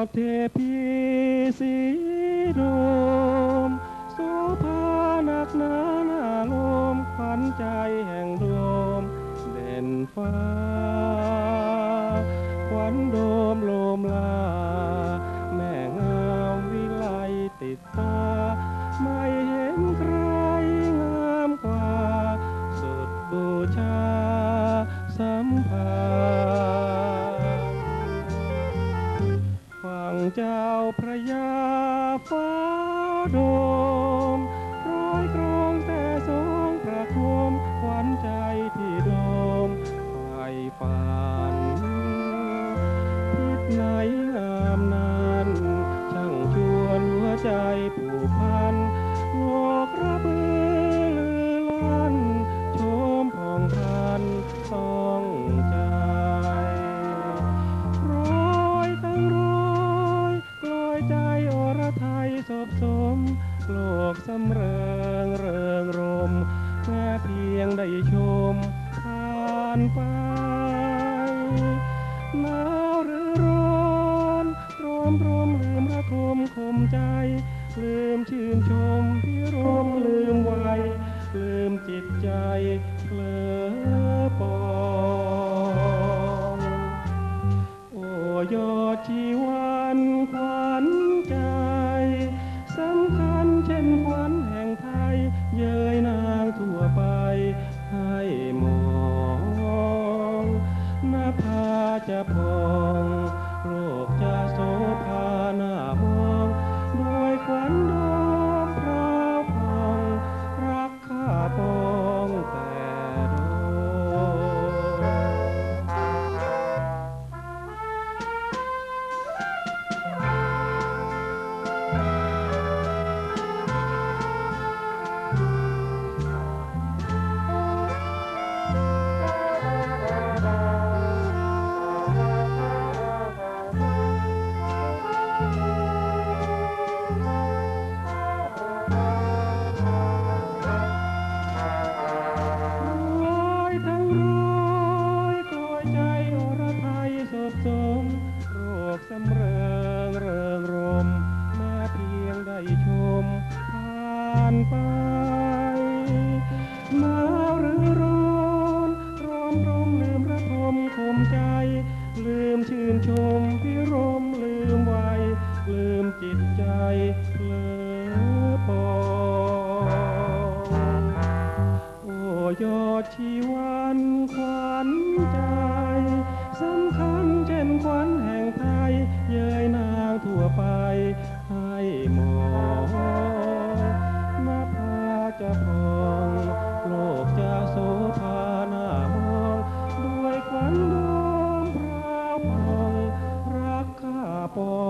of peace เจ้าพระยาฟ้าโดมร้อยกรองแต่สองประโคมขวัญใจที่โดมไฟฝันทิศไหนงามนั้นช่างชวนหัวใจผูกพัน บสมโลกสำเริงเริงรมแค่เพียงได้ชมผ่านไปหนาวหรือร้อนร้อมรอมลืมระทมคมใจ ลืมชื่นชมพิรมลืมไวลืมจิตใจเผลอปอง โอ้ยอดชีวานไปหนาวหรือร้อน ใจเลอปอโอ้ยอดชีวันขวัญใจสำคัญเช่นขวัญแห่งไทย เย้ยนางทั่วไปให้มองมาพาจะพอโลกจะโสภาหน้ามองด้วยขวัญดวพระพองรักข้าปอ